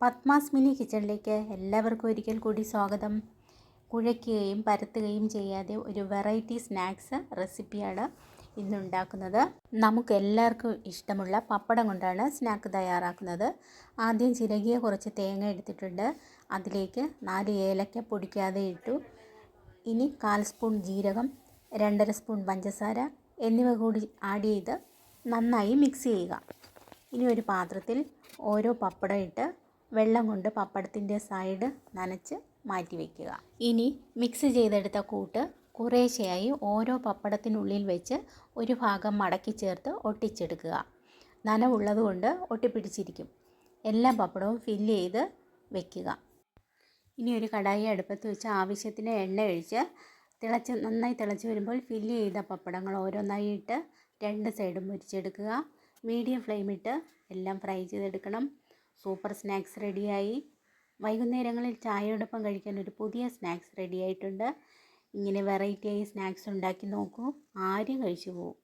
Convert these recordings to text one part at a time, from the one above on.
Padmas mini കിച്ചണിലേക്ക് എല്ലാവർക്കും ഒരിക്കൽ കൂടി സ്വാഗതം. കുഴയ്ക്കുകയും പരത്തുകയും ചെയ്യാതെ ഒരു വെറൈറ്റി സ്നാക്സ് റെസിപ്പിയാണ് ഇന്നുണ്ടാക്കുന്നത് നമുക്ക് എല്ലാവർക്കും ഇഷ്ടമുള്ള പപ്പടം കൊണ്ടാണ് സ്നാക്ക് തയ്യാറാക്കുന്നത്. ആദ്യം ചിരകിയ കുറച്ച് തേങ്ങ എടുത്തിട്ടുണ്ട്. അതിലേക്ക് നാല് ഏലക്ക പൊടിക്കാതെ ഇട്ടു. ഇനി കാൽ സ്പൂൺ ജീരകം രണ്ടര സ്പൂൺ പഞ്ചസാര എന്നിവ കൂടി ആഡ് ചെയ്ത് നന്നായി മിക്സ് ചെയ്യുക. ഇനി ഒരു പാത്രത്തിൽ ഓരോ പപ്പടം ഇട്ട് വെള്ളം കൊണ്ട് പപ്പടത്തിന്റെ സൈഡ് നനച്ച് മാറ്റി വയ്ക്കുക ഇനി മിക്സ് ചെയ്തെടുത്ത കൂട്ട് കുറേശ്ശെയായി ഓരോ പപ്പടത്തിനുള്ളിൽ വെച്ച് ഒരു ഭാഗം മടക്കി ചേർത്ത് ഒട്ടിച്ചെടുക്കുക. നനവുള്ളതുകൊണ്ട് ഒട്ടിപ്പിടിച്ചിരിക്കും. എല്ലാ പപ്പടവും ഫില്ല് ചെയ്ത് വെക്കുക. ഇനി ഒരു കടായി അടുപ്പത്ത് വെച്ച് ആവശ്യത്തിന് എണ്ണ ഒഴിച്ച് തിളച്ച് നന്നായി തിളച്ച് വരുമ്പോൾ ഫില്ല് ചെയ്ത പപ്പടങ്ങൾ ഓരോന്നായി ഇട്ട് രണ്ട് സൈഡും മുരിച്ചെടുക്കുക. മീഡിയം ഫ്ലെയിമിട്ട് എല്ലാം ഫ്രൈ ചെയ്തെടുക്കണം. സൂപ്പർ സ്നാക്സ് റെഡിയായി. വൈകുന്നേരങ്ങളിൽ ചായയോടൊപ്പം കഴിക്കാൻ ഒരു പുതിയ സ്നാക്സ് റെഡി ആയിട്ടുണ്ട് ഇങ്ങനെ വെറൈറ്റി ആയി സ്നാക്സ് ഉണ്ടാക്കി നോക്കൂ. ആരും കഴിച്ചു പോകും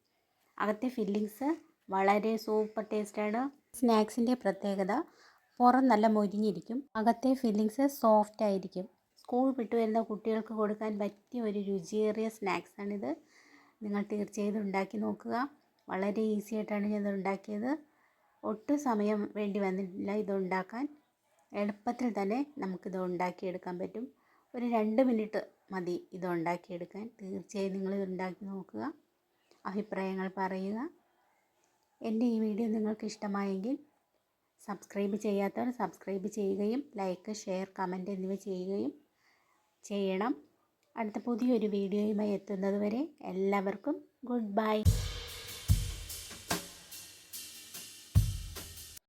അകത്തെ ഫില്ലിങ്സ് വളരെ സൂപ്പർ ടേസ്റ്റാണ്. സ്നാക്സിന്റെ പ്രത്യേകത പുറം നല്ല മൊരിഞ്ഞിരിക്കും. അകത്തെ ഫില്ലിങ്സ് സോഫ്റ്റ് ആയിരിക്കും. സ്കൂൾ വിട്ടു വരുന്ന കുട്ടികൾക്ക് കൊടുക്കാൻ പറ്റിയ ഒരു രുചിയേറിയ സ്നാക്സാണിത്. നിങ്ങൾ തീർച്ചയായും ഉണ്ടാക്കി നോക്കുക. വളരെ ഈസി ആയിട്ടാണ് ഞാൻ ഉണ്ടാക്കിയത്. ഒട്ടും സമയം വേണ്ടി വന്നിട്ടില്ല. ഇത് ഉണ്ടാക്കാൻ എളുപ്പത്തിൽ തന്നെ നമുക്കിത് ഉണ്ടാക്കിയെടുക്കാൻ പറ്റും. ഒരു രണ്ട് മിനിറ്റ് മതി ഇത് ഉണ്ടാക്കിയെടുക്കാൻ. തീർച്ചയായും നിങ്ങൾ ഇത് ഉണ്ടാക്കി നോക്കുക. അഭിപ്രായങ്ങൾ പറയുക. എന്റെ ഈ വീഡിയോ നിങ്ങൾക്ക് ഇഷ്ടമായെങ്കിൽ സബ്സ്ക്രൈബ് ചെയ്യാത്തവർ സബ്സ്ക്രൈബ് ചെയ്യുകയും ലൈക്ക് ഷെയർ കമന്റ് എന്നിവ ചെയ്യുകയും ചെയ്യണം. അടുത്ത പുതിയൊരു വീഡിയോയുമായി എത്തുന്നതുവരെ എല്ലാവർക്കും ഗുഡ് ബൈ.